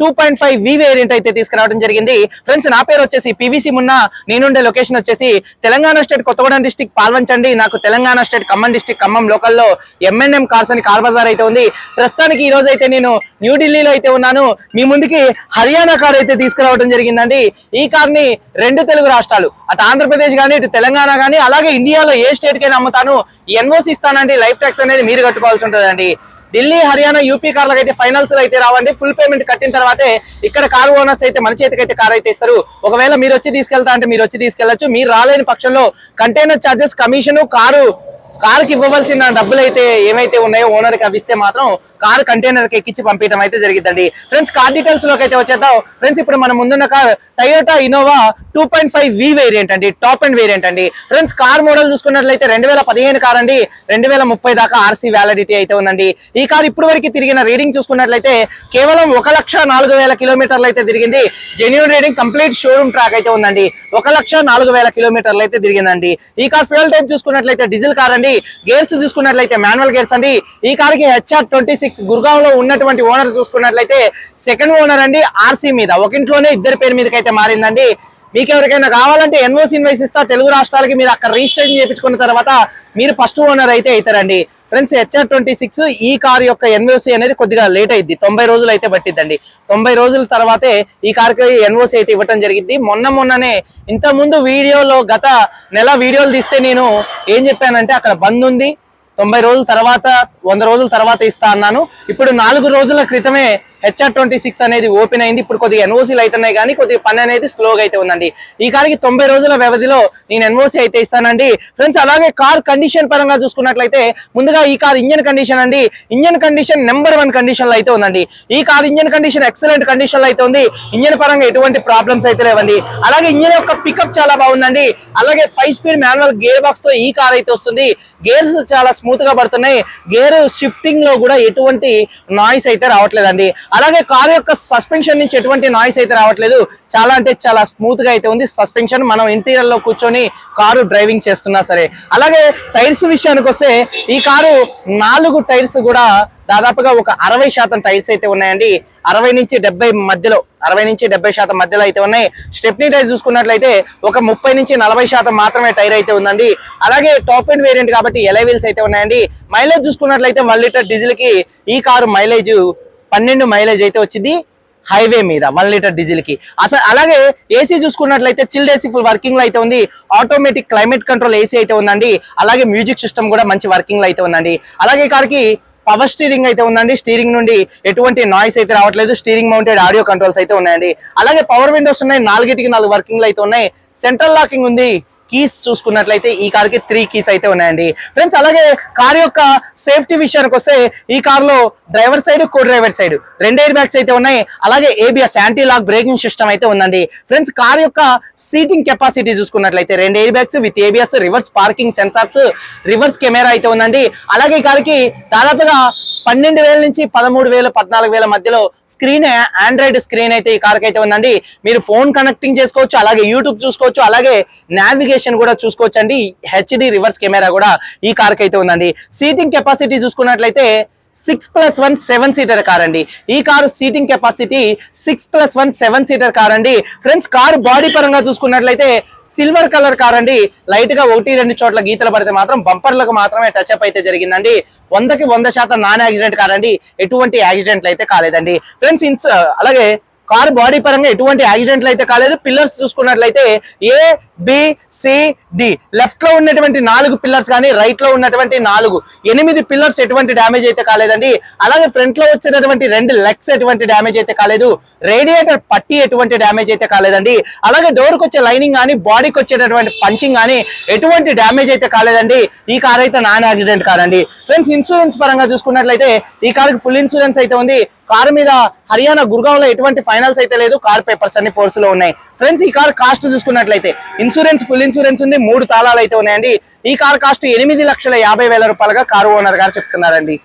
two point five V variant అయితే తీసుకురావడం జరిగింది. ఫ్రెండ్స్ నా పేరు వచ్చేసి పీవీసీ మున్న. నేనుండే లొకేషన్ వచ్చేసి తెలంగాణ స్టేట్ కొత్తగూడెం డిస్టిక్ పాల్వంచండి. నాకు తెలంగాణ స్టేట్ ఖమ్మం డిస్టిక్ ఖమ్మం లోకల్లో ఎంఎన్ఎం కార్స్ అని కార్ బజార్ అయితే ఉంది. ప్రస్తుతానికి ఈ రోజు అయితే నేను న్యూఢిల్లీలో అయితే ఉన్నాను. మీ ముందుకి హర్యానా కార్ అయితే తీసుకురావడం జరిగిందండి. ఈ కార్ని రెండు తెలుగు రాష్ట్రాలు అటు ఆంధ్రప్రదేశ్ కానీ ఇటు తెలంగాణ కానీ అలాగే ఇండియాలో ఏ స్టేట్ కైనా అమ్ముతాను. ఎన్ఓసి ఇస్తానండి లైఫ్ ట్యాక్స్ అనేది మీరు కట్టుకోవాల్సి ఉంటుందండి. ఢిల్లీ హర్యానా యూపీ కార్లకు అయితే ఫైనల్స్లో అయితే రావండి. ఫుల్ పేమెంట్ కట్టిన తర్వాతే ఇక్కడ కారు ఓనర్స్ అయితే మన చేతికి అయితే కార్ అయితే ఇస్తారు. ఒకవేళ మీరు వచ్చి తీసుకెళ్తా అంటే మీరు వచ్చి తీసుకెళ్ళొచ్చు మీరు రాలేని పక్షంలో కంటైనర్ చార్జెస్ కమిషన్ కారు కారుకి ఇవ్వవలసిన డబ్బులు అయితే ఏమైతే ఉన్నాయో ఓనర్కి అవిస్తే మాత్రం కార్ కంటైనర్కి ఎక్కించి పంపించడం అయితే జరిగిందండి ఫ్రెండ్స్ కార్ డీటెయిల్స్లోకి అయితే వచ్చేద్దాం. ఫ్రెండ్స్ ఇప్పుడు మనం ముందున్న car Toyota Innova two point five V variant అండి టాప్ అండ్ వేరియంట్ అండి. ఫ్రెండ్స్ కార్ మోడల్ చూసుకున్నట్లయితే రెండు వేల పదిహేను కార్ అండి రెండు వేల ముప్పై దాకా ఆర్సీ వ్యాలిడిటీ అయితే ఉందండి. ఈ కార్ ఇప్పుడు వరకు తిరిగిన రీడింగ్ చూసుకున్నట్లయితే కేవలం ఒక లక్ష నాలుగు వేల కిలోమీటర్లు అయితే తిరిగింది. Genuine reading complete showroom track అయితే ఉందండి. ఒక లక్ష నాలుగు వేల కిలోమీటర్లు అయితే తిరిగిందండి. ఈ కార్ ఫ్యూల్ టైప్ చూసుకున్నట్లయితే డీజిల్ కార్ అండి గేర్స్ చూసుకున్నట్లయితే మాన్యువల్ గేర్స్ అండి. ఈ కార్కి హెచ్ఆర్ ట్వంటీ సిక్స్ గుర్గావ్లో ఉన్నటువంటి ఓనర్ చూసుకున్నట్లయితే సెకండ్ ఓనర్ అండి ఆర్సీ మీద. ఒక ఇంట్లోనే ఇద్దరి పేరు మీదకైతే అయితే మారిందండి మీకు ఎవరికైనా కావాలంటే ఎన్ఓసి ఇన్వైస్ ఇస్తా. తెలుగు రాష్ట్రాలకి మీరు అక్కడ రిజిస్ట్రేషన్ చేయించుకున్న తర్వాత మీరు ఫస్ట్ ఓనర్ అయితే అవుతారండి. ఫ్రెండ్స్ హెచ్ఆర్ ట్వంటీ సిక్స్ ఈ కార్ యొక్క ఎన్ఓసి అనేది కొద్దిగా లేట్ అయింది తొంభై రోజులు అయితే పట్టిద్దండి. తొంభై రోజుల తర్వాతే ఈ కార్కి ఎన్ఓసి అయితే ఇవ్వటం జరిగింది మొన్న మొన్ననే ఇంతకుముందు వీడియోలో గత నెల వీడియోలు తీస్తే నేను ఏం చెప్పానంటే అక్కడ బంద్ ఉంది. తొంభై రోజుల తర్వాత వంద రోజుల తర్వాత ఇస్తా అన్నాను. ఇప్పుడు నాలుగు రోజుల క్రితమే హెచ్ఆర్ ట్వంటీ సిక్స్ అనేది ఓపెన్ అయింది. ఇప్పుడు కొద్దిగా ఎన్ఓసీలు అవుతున్నాయి కానీ కొద్దిగా పని అనేది స్లోగా అయితే ఉందండి. ఈ కార్కి తొంభై రోజుల వ్యవధిలో నేను ఎన్ఓసీ అయితే ఇస్తానండి. ఫ్రెండ్స్ అలాగే కార్ కండిషన్ పరంగా చూసుకున్నట్లయితే ముందుగా ఈ కార్ ఇంజన్ కండిషన్ అండి. ఇంజన్ కండిషన్ నెంబర్ వన్ కండిషన్లో అయితే ఉందండి. ఈ కార్ ఇంజన్ కండిషన్ ఎక్సలెంట్ కండిషన్లో అయితే ఉంది. ఇంజన్ పరంగా ఎటువంటి ప్రాబ్లమ్స్ అయితే లేవండి. అలాగే ఇంజన్ యొక్క పికప్ చాలా బాగుందండి. అలాగే ఫైవ్ స్పీడ్ మాన్యువల్ గేర్ బాక్స్తో ఈ కార్ అయితే వస్తుంది. గేర్స్ చాలా స్మూత్గా పడుతున్నాయి. గేర్ షిఫ్టింగ్లో కూడా ఎటువంటి నాయిస్ అయితే రావట్లేదండి. అలాగే కార్ యొక్క సస్పెన్షన్ నుంచి ఎటువంటి నాయిస్ అయితే రావట్లేదు. చాలా అంటే చాలా స్మూత్గా అయితే ఉంది. సస్పెన్షన్ మనం ఇంటీరియర్లో కూర్చొని కారు డ్రైవింగ్ చేస్తున్నా సరే. అలాగే టైర్స్ విషయానికి వస్తే ఈ కారు నాలుగు టైర్స్ కూడా దాదాపుగా ఒక అరవై శాతం టైర్స్ అయితే ఉన్నాయండి. అరవై నుంచి డెబ్బై మధ్యలో అరవై నుంచి డెబ్బై శాతం మధ్యలో అయితే ఉన్నాయి. స్టెప్నీ టైర్ చూసుకున్నట్లయితే ఒక ముప్పై నుంచి నలభై శాతం మాత్రమే టైర్ అయితే ఉందండి. అలాగే టాప్ అండ్ వేరియంట్ కాబట్టి ఎలై వీల్స్ అయితే ఉన్నాయండి. మైలేజ్ చూసుకున్నట్లయితే వన్ లీటర్ డీజిల్కి ఈ కారు మైలేజ్ పన్నెండు మైలేజ్ అయితే వచ్చింది హైవే మీద వన్ లీటర్ డీజిల్కి అసలు అలాగే ఏసీ చూసుకున్నట్లయితే చిల్డ్ ఏసీ ఫుల్ వర్కింగ్లో అయితే ఉంది. ఆటోమేటిక్ క్లైమేట్ కంట్రోల్ ఏసీ అయితే ఉందండి. అలాగే మ్యూజిక్ సిస్టమ్ కూడా మంచి వర్కింగ్లో అయితే ఉందండి. అలాగే ఈ కార్కి పవర్ స్టీరింగ్ అయితే ఉందండి. స్టీరింగ్ నుండి ఎటువంటి నాయిస్ అయితే రావట్లేదు. స్టీరింగ్ మౌంటెడ్ ఆడియో కంట్రోల్స్ అయితే ఉన్నాయండి. అలాగే పవర్ విండోస్ ఉన్నాయి. నాలుగిటికి నాలుగు వర్కింగ్లు అయితే ఉన్నాయి. సెంట్రల్ లాకింగ్ ఉంది. కీస్ చూసుకున్నట్లయితే ఈ కార్కి త్రీ కీస్ అయితే ఉన్నాయండి. ఫ్రెండ్స్ అలాగే కార్ యొక్క సేఫ్టీ విషయానికి వస్తే ఈ కార్లో driver side co driver side రెండు ఎయిర్ బ్యాగ్స్ అయితే ఉన్నాయి. అలాగే ABS anti lock braking system అయితే ఉందండి. ఫ్రెండ్స్ కార్ యొక్క సీటింగ్ కెపాసిటీ చూసుకున్నట్లయితే రెండు air bags with ABS reverse parking sensors reverse camera అయితే ఉందండి. అలాగే ఈ కార్కి దాదాపుగా పన్నెండు వేల నుంచి పదమూడు వేల పద్నాలుగు వేల మధ్యలో స్క్రీన్ ఆండ్రాయిడ్ స్క్రీన్ అయితే ఈ కార్కి అయితే ఉందండి. మీరు ఫోన్ కనెక్టింగ్ చేసుకోవచ్చు అలాగే యూట్యూబ్ చూసుకోవచ్చు అలాగే నావిగేషన్ కూడా చూసుకోవచ్చు అండి హెచ్డి రివర్స్ కెమెరా కూడా ఈ కార్కి అయితే ఉందండి. సీటింగ్ కెపాసిటీ చూసుకున్నట్లయితే six plus one seven seater car అండి ఈ car seating capacity six plus one seven seater car అండి ఫ్రెండ్స్ కారు బాడీ పరంగా చూసుకున్నట్లయితే సిల్వర్ కలర్ కార్ అండి. లైట్గా ఒకటి రెండు చోట్ల గీతలు పడితే మాత్రం బంపర్లకు మాత్రమే టచ్ అప్ అయితే జరిగిందండి. వందకి వంద శాతం నాన్ యాక్సిడెంట్ కాదండి ఎటువంటి యాక్సిడెంట్లు అయితే కాలేదండి. ఫ్రెండ్స్ ఇన్స్ అలాగే కార్ బాడీ పరంగా ఎటువంటి యాక్సిడెంట్లు అయితే కాలేదు. పిల్లర్స్ చూసుకున్నట్లయితే ఏ బి సి డి లెఫ్ట్లో ఉన్నటువంటి నాలుగు పిల్లర్స్ కానీ రైట్లో ఉన్నటువంటి నాలుగు. ఎనిమిది పిల్లర్స్ ఎటువంటి డ్యామేజ్ అయితే కాలేదండి. అలాగే ఫ్రంట్లో వచ్చేటటువంటి రెండు లెగ్స్ ఎటువంటి డ్యామేజ్ అయితే కాలేదు. రేడియేటర్ పట్టి ఎటువంటి డ్యామేజ్ అయితే కాలేదండి. అలాగే డోర్కి వచ్చే లైనింగ్ కానీ బాడీకి వచ్చేటటువంటి పంచింగ్ కానీ ఎటువంటి డ్యామేజ్ అయితే కాలేదండి. ఈ కార్ అయితే నాన్ యాక్సిడెంట్ కార్ అండి. ఫ్రెండ్స్ ఇన్సూరెన్స్ పరంగా చూసుకున్నట్లయితే ఈ కార్కి ఫుల్ ఇన్సూరెన్స్ అయితే ఉంది. కార్ మీద హర్యానా గుర్గావ్లో ఎటువంటి ఫైనల్స్ అయితే లేదు. కార్ పేపర్స్ అన్ని ఫోర్స్లో ఉన్నాయి. ఫ్రెండ్స్ ఈ కార్ కాస్ట్ చూసుకున్నట్లయితే ఇన్సూరెన్స్ ఫుల్ ఇన్సూరెన్స్ ఉంది. మూడు తాళాలు అయితే ఉన్నాయండి. ఈ కార్ కాస్ట్ ఎనిమిది లక్షల యాభై వేల రూపాయలుగా కారు ఓనర్ గారు చెప్తున్నారండి.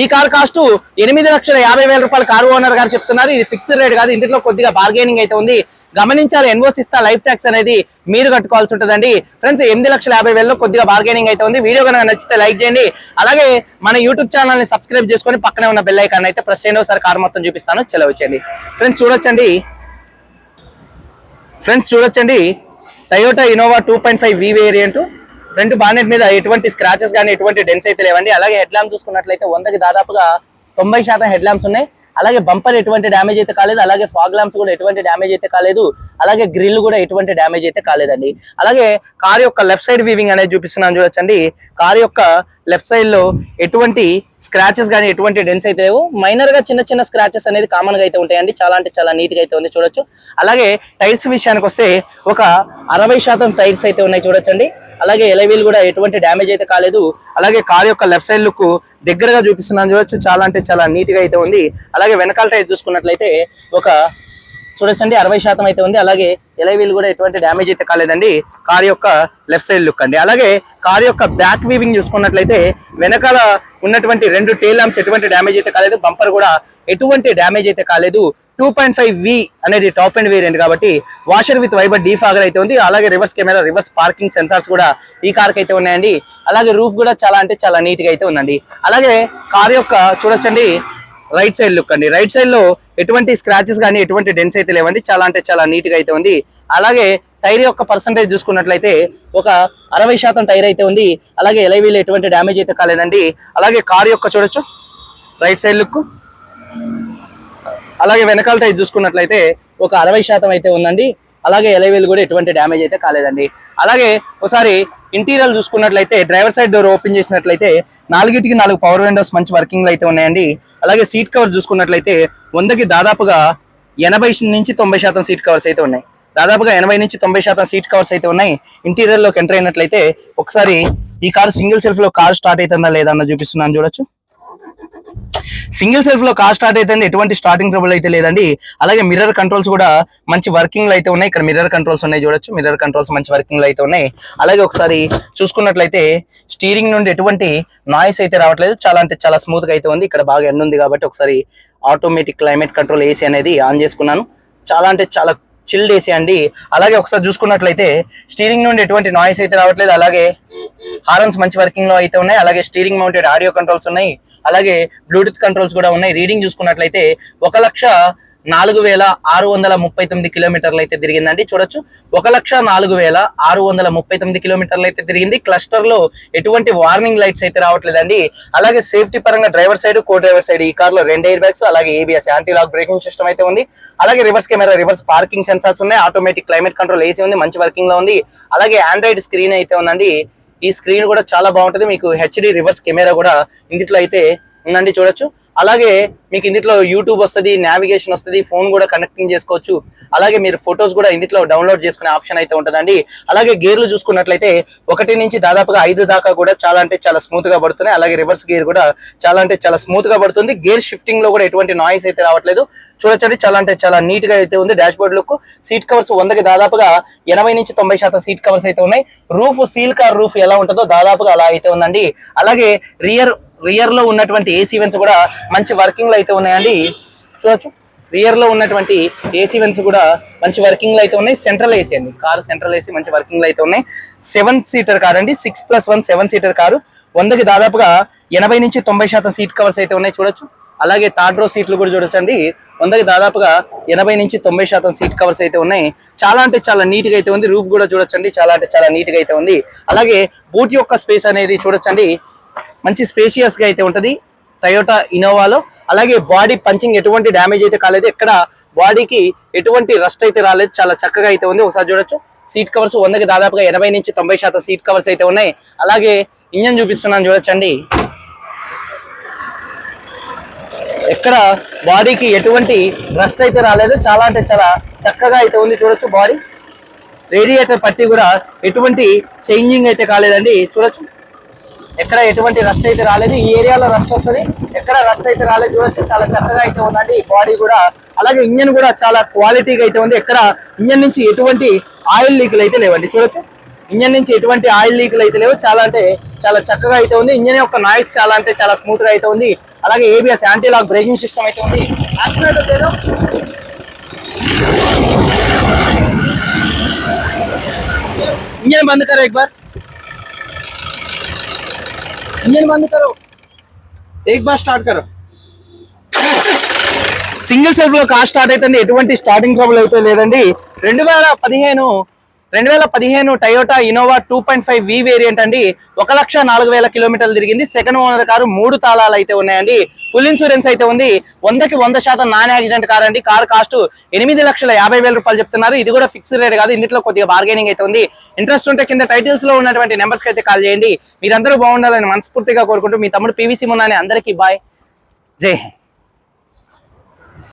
ఈ కార్ కాస్ట్ ఎనిమిది లక్షల యాభై వేల రూపాయలు కారు ఓనర్ గారు చెప్తున్నారు. ఇది ఫిక్స్డ్ రేట్ కాదు. ఇంటిలో కొద్దిగా బార్గెనింగ్ అయితే ఉంది. గమనించాలి ఎన్వోస్ ఇస్తా లైఫ్ ట్యాక్స్ అనేది మీరు కట్టుకోవాల్సి ఉంటుందండి. ఫ్రెండ్స్ ఎనిమిది లక్షల యాభై వేలలో కొద్దిగా బార్గెనింగ్ అయితే ఉంది. వీడియో కనుక నచ్చితే లైక్ చేయండి. అలాగే మన యూట్యూబ్ ఛానల్ని సబ్స్క్రైబ్ చేసుకొని పక్కనే ఉన్న బెల్ ఐకాన్ అయితే ప్రెస్ చేయండి. ఒకసారి కార్ మొత్తం చూపిస్తాను. చెలవచ్చండి ఫ్రెండ్స్ చూడొచ్చండి. ఫ్రెండ్స్ చూడొచ్చండి. Toyota Innova two point five V variant front bonnet మీద ఎటువంటి స్క్రాచెస్ కానీ ఎటువంటి డెన్స్ అయితే లేవండి. అలాగే హెడ్ ల్యాంప్ చూసుకున్నట్లయితే వందకి దాదాపుగా తొంభై శాతం హెడ్ ల్యాంప్స్ ఉన్నాయి. అలాగే బంపర్ ఎటువంటి డ్యామేజ్ అయితే కాలేదు. అలాగే ఫాగ్ ల్యాంప్స్ కూడా ఎటువంటి డ్యామేజ్ అయితే కాలేదు. అలాగే గ్రిల్ కూడా ఎటువంటి డ్యామేజ్ అయితే కాలేదండి. అలాగే కార్ యొక్క లెఫ్ట్ సైడ్ వీవింగ్ అనేది చూపిస్తున్నాను చూడొచ్చండి. కార్ యొక్క లెఫ్ట్ సైడ్లో ఎటువంటి స్క్రాచెస్ కానీ ఎటువంటి డెన్స్ అయితే లేవు. మైనర్గా చిన్న చిన్న స్క్రాచెస్ అనేది కామన్గా అయితే ఉంటాయండి. చాలా అంటే చాలా నీట్గా అయితే ఉంది చూడొచ్చు. అలాగే టైర్స్ విషయానికి వస్తే ఒక అరవై శాతం టైర్స్ అయితే ఉన్నాయి చూడొచ్చండి. అలాగే ఎలవీలు కూడా ఎటువంటి డ్యామేజ్ అయితే కాలేదు. అలాగే కార్ యొక్క లెఫ్ట్ సైడ్ లుక్ దగ్గరగా చూపిస్తున్నాను. చూడొచ్చు చాలా అంటే చాలా నీట్గా అయితే ఉంది. అలాగే వెనకాల టైర్ చూసుకున్నట్లయితే ఒక చూడొచ్చండి అరవై శాతం అయితే ఉంది. అలాగే ఎలవీలు కూడా ఎటువంటి డ్యామేజ్ అయితే కాలేదండి. కార్ యొక్క లెఫ్ట్ సైడ్ లుక్ అండి. అలాగే కార్ యొక్క బ్యాక్ వీవింగ్ చూసుకున్నట్లయితే వెనకాల ఉన్నటువంటి రెండు టేల్ ల్యాంప్స్ ఎటువంటి డ్యామేజ్ అయితే కాలేదు. బంపర్ కూడా ఎటువంటి డ్యామేజ్ అయితే కాలేదు. టూ పాయింట్ ఫైవ్ వి అనేది టాప్ అండ్ వేరియంట్ కాబట్టి వాషర్ విత్ వైబర్ డీఫాగర్ అయితే ఉంది. అలాగే reverse camera reverse parking sensors కూడా ఈ కార్కి అయితే ఉన్నాయండి. అలాగే రూఫ్ కూడా చాలా అంటే చాలా నీట్గా అయితే ఉందండి. అలాగే కార్ యొక్క చూడొచ్చండి రైట్ సైడ్ లుక్ అండి. రైట్ సైడ్లో ఎటువంటి స్క్రాచెస్ కానీ ఎటువంటి డెన్స్ అయితే లేవండి. చాలా అంటే చాలా నీట్గా అయితే ఉంది. అలాగే టైర్ యొక్క పర్సంటేజ్ చూసుకున్నట్లయితే ఒక అరవై శాతం టైర్ అయితే ఉంది. అలాగే ఎలైవీలో ఎటువంటి డ్యామేజ్ అయితే కాలేదండి. అలాగే కార్ యొక్క చూడొచ్చు రైట్ సైడ్ లుక్ అలాగే వెనకాల టైర్ చూసుకున్నట్లయితే ఒక అరవై శాతం అయితే ఉందండి. అలాగే ఎలైవీల్ కూడా ఎటువంటి డ్యామేజ్ అయితే కాలేదండి. అలాగే ఒకసారి ఇంటీరియర్ చూసుకున్నట్లయితే డ్రైవర్ సైడ్ డోర్ ఓపెన్ చేసినట్లయితే నాలుగిటికి నాలుగు పవర్ విండోస్ మంచి వర్కింగ్లు అయితే ఉన్నాయండి. అలాగే సీట్ కవర్స్ చూసుకున్నట్లయితే వందకి దాదాపుగా ఎనభై నుంచి తొంభై శాతం సీట్ కవర్స్ అయితే ఉన్నాయి. దాదాపుగా ఎనభై నుంచి తొంభై శాతం సీట్ కవర్స్ అయితే ఉన్నాయి. ఇంటీరియర్లోకి ఎంటర్ అయినట్లయితే ఒకసారి ఈ కార్ సింగిల్ సెల్ఫ్లో కార్ స్టార్ట్ అవుతుందా లేదా అన్న చూపిస్తున్నాను చూడొచ్చు. సింగిల్ సెల్ఫ్లో కార్ స్టార్ట్ అయితే ఎటువంటి స్టార్టింగ్ ట్రబుల్ అయితే లేదండి. అలాగే మిర్రర్ కంట్రోల్స్ కూడా మంచి వర్కింగ్లో అయితే ఉన్నాయి. ఇక్కడ మిర్రర్ కంట్రోల్స్ ఉన్నాయి చూడొచ్చు. మిర్రర్ కంట్రోల్స్ మంచి వర్కింగ్లో అయితే ఉన్నాయి. అలాగే ఒకసారి చూసుకున్నట్లయితే స్టీరింగ్ నుండి ఎటువంటి నాయిస్ అయితే రావట్లేదు. చాలా అంటే చాలా స్మూత్గా అయితే ఉంది. ఇక్కడ బాగా ఎండ ఉంది కాబట్టి ఒకసారి ఆటోమేటిక్ క్లైమేట్ కంట్రోల్ ఏసీ అనేది ఆన్ చేసుకున్నాను. చాలా అంటే చాలా చిల్డ్ ఏసీ అండి. అలాగే ఒకసారి చూసుకున్నట్లయితే స్టీరింగ్ నుండి ఎటువంటి నాయిస్ అయితే రావట్లేదు. అలాగే హార్న్స్ మంచి వర్కింగ్లో అయితే ఉన్నాయి. అలాగే స్టీరింగ్ మౌంటెడ్ ఆడియో కంట్రోల్స్ ఉన్నాయి. అలాగే బ్లూటూత్ కంట్రోల్స్ కూడా ఉన్నాయి. రీడింగ్ చూసుకున్నట్లయితే ఒక లక్ష నాలుగు వేల ఆరు వందల ముప్పై తొమ్మిది కిలోమీటర్లు అయితే తిరిగిందండి. చూడొచ్చు. ఒక లక్ష నాలుగు వేల ఆరు వందల ముప్పై తొమ్మిది కిలోమీటర్లు అయితే తిరిగింది. క్లస్టర్లో ఎటువంటి వార్నింగ్ లైట్స్ అయితే రావట్లేదండి. అలాగే సేఫ్టీ పరంగా driver side co driver side ఈ కార్లో రెండు ఎయిర్ బ్యాగ్స్ అలాగే ABS anti lock braking system అయితే ఉంది. అలాగే reverse camera reverse parking sensors ఉన్నాయి. ఆటోమేటిక్ క్లైమేట్ కంట్రోల్ ఏసీ ఉంది. మంచి వర్కింగ్లో ఉంది. అలాగే ఆండ్రాయిడ్ స్క్రీన్ అయితే ఉందండి. ఈ స్క్రీన్ కూడా చాలా బాగుంటుంది. మీకు హెచ్డి రివర్స్ కెమెరా కూడా ఇందులో అయితే ఉందండి చూడొచ్చు. అలాగే మీకు ఇందులో యూట్యూబ్ వస్తుంది నావిగేషన్ వస్తుంది ఫోన్ కూడా కనెక్టింగ్ చేసుకోవచ్చు. అలాగే మీరు ఫొటోస్ కూడా ఇందులో డౌన్లోడ్ చేసుకునే ఆప్షన్ అయితే ఉంటుందండి. అలాగే గేర్లు చూసుకున్నట్లయితే ఒకటి నుంచి దాదాపుగా ఐదు దాకా కూడా చాలా అంటే చాలా స్మూత్గా పడుతున్నాయి. అలాగే రివర్స్ గేర్ కూడా చాలా అంటే చాలా స్మూత్గా పడుతుంది. గేర్ షిఫ్టింగ్లో కూడా ఎటువంటి నాయిస్ అయితే రావట్లేదు. చూడొచ్చండి చాలా అంటే చాలా నీట్గా అయితే ఉంది dashboard look seat covers వందకి దాదాపుగా ఎనభై నుంచి తొంభై శాతం సీట్ కవర్స్ అయితే ఉన్నాయి. రూఫ్ సీల్ కార్ రూఫ్ ఎలా ఉంటుందో దాదాపుగా అలా అయితే ఉందండి. అలాగే రియర్ రియర్లో ఉన్నటువంటి ఏసీ వెన్స్ కూడా మంచి వర్కింగ్లో అయితే ఉన్నాయండి. చూడొచ్చు. రియర్లో ఉన్నటువంటి ఏసీ వెన్స్ కూడా మంచి వర్కింగ్లో అయితే ఉన్నాయి. సెంట్రల్ ఏసీ అండి. కారు సెంట్రల్ ఏసీ మంచి వర్కింగ్లో అయితే ఉన్నాయి. సెవెన్ సీటర్ కార్ అండి. Six plus one seven seater car వందకి దాదాపుగా ఎనభై నుంచి తొంభై శాతం సీట్ కవర్స్ అయితే ఉన్నాయి. చూడొచ్చు. అలాగే థర్డ్ రో సీట్లు కూడా చూడొచ్చండి వందకి దాదాపుగా ఎనభై నుంచి తొంభై శాతం సీట్ కవర్స్ అయితే ఉన్నాయి. చాలా అంటే చాలా నీట్గా అయితే ఉంది. రూఫ్ కూడా చూడొచ్చండి చాలా అంటే చాలా నీట్గా అయితే ఉంది. అలాగే బూట్ యొక్క స్పేస్ అనేది చూడొచ్చండి మంచి స్పేషియస్గా అయితే ఉంటుంది. టయోటా ఇనోవాలో అలాగే బాడీ పంచింగ్ ఎటువంటి డ్యామేజ్ అయితే కాలేదు. ఎక్కడ బాడీకి ఎటువంటి రస్ట్ అయితే రాలేదు. చాలా చక్కగా అయితే ఉంది. ఒకసారి చూడొచ్చు. సీట్ కవర్స్ వందకి దాదాపుగా ఎనభై నుంచి తొంభై శాతం సీట్ కవర్స్ అయితే ఉన్నాయి. అలాగే ఇంజన్ చూపిస్తున్నాను చూడొచ్చండి. ఎక్కడ బాడీకి ఎటువంటి రస్ట్ అయితే రాలేదు. చాలా అంటే చాలా చక్కగా అయితే ఉంది. చూడొచ్చు బాడీ రేడియేటర్ పట్టి కూడా ఎటువంటి చేంజింగ్ అయితే కాలేదండి. చూడొచ్చు. ఎక్కడ ఎటువంటి రస్ట్ అయితే రాలేదు ఈ ఏరియాలో రస్ట్ వస్తుంది. ఎక్కడ రస్ట్ అయితే రాలేదు చూడొచ్చు. చాలా చక్కగా అయితే ఉందండి. ఈ బాడీ కూడా. అలాగే ఇంజన్ కూడా చాలా క్వాలిటీగా అయితే ఉంది. ఎక్కడ ఇంజన్ నుంచి ఎటువంటి ఆయిల్ లీకులు అయితే లేవండి. చూడొచ్చు. ఇంజన్ నుంచి ఎటువంటి ఆయిల్ లీకులు అయితే లేవు. చాలా అంటే చాలా చక్కగా అయితే ఉంది. ఇంజన్ యొక్క నాయిస్ చాలా అంటే చాలా స్మూత్గా అయితే ఉంది. అలాగే ABS anti lock braking system అయితే ఉంది. ఇంజన్ బంద్ కరా బార్ इंजन बंद करो एक बार स्टार्ट करो సింగిల్ సెల్ఫ్ లో కార్ స్టార్ట్ అవుతుంది ఎటువంటి స్టార్టింగ్ ట్రబుల్ అయితే లేదండి రెండు వేల పదిహేను రెండు వేల పదిహేను Toyota Innova two point five V variant అండి. ఒక లక్ష నాలుగు వేల కిలోమీటర్లు తిరిగింది. సెకండ్ ఓనర్ కారు మూడు తాళాలు అయితే ఉన్నాయండి. ఫుల్ ఇన్సూరెన్స్ అయితే ఉంది. వందకి వంద శాతం నాన్ యాక్సిడెంట్ కార్ అండి. కార్ కాస్ట్ ఎనిమిది లక్షల యాభై వేల రూపాయలు చెప్తున్నారు. ఇది కూడా ఫిక్స్డ్ రేట్ కాదు. ఇందులో కొద్దిగా బార్గెనింగ్ అయితే ఉంది. ఇంట్రెస్ట్ ఉంటే కింద టైటిల్స్లో ఉన్నటువంటి నెంబర్స్కి అయితే కాల్ చేయండి. మీరందరూ బాగుండాలని మనస్ఫూర్తిగా కోరుకుంటూ మీ తమ్ముడు పీవీసీ మున్నాని అందరికీ బాయ్ జై హింద్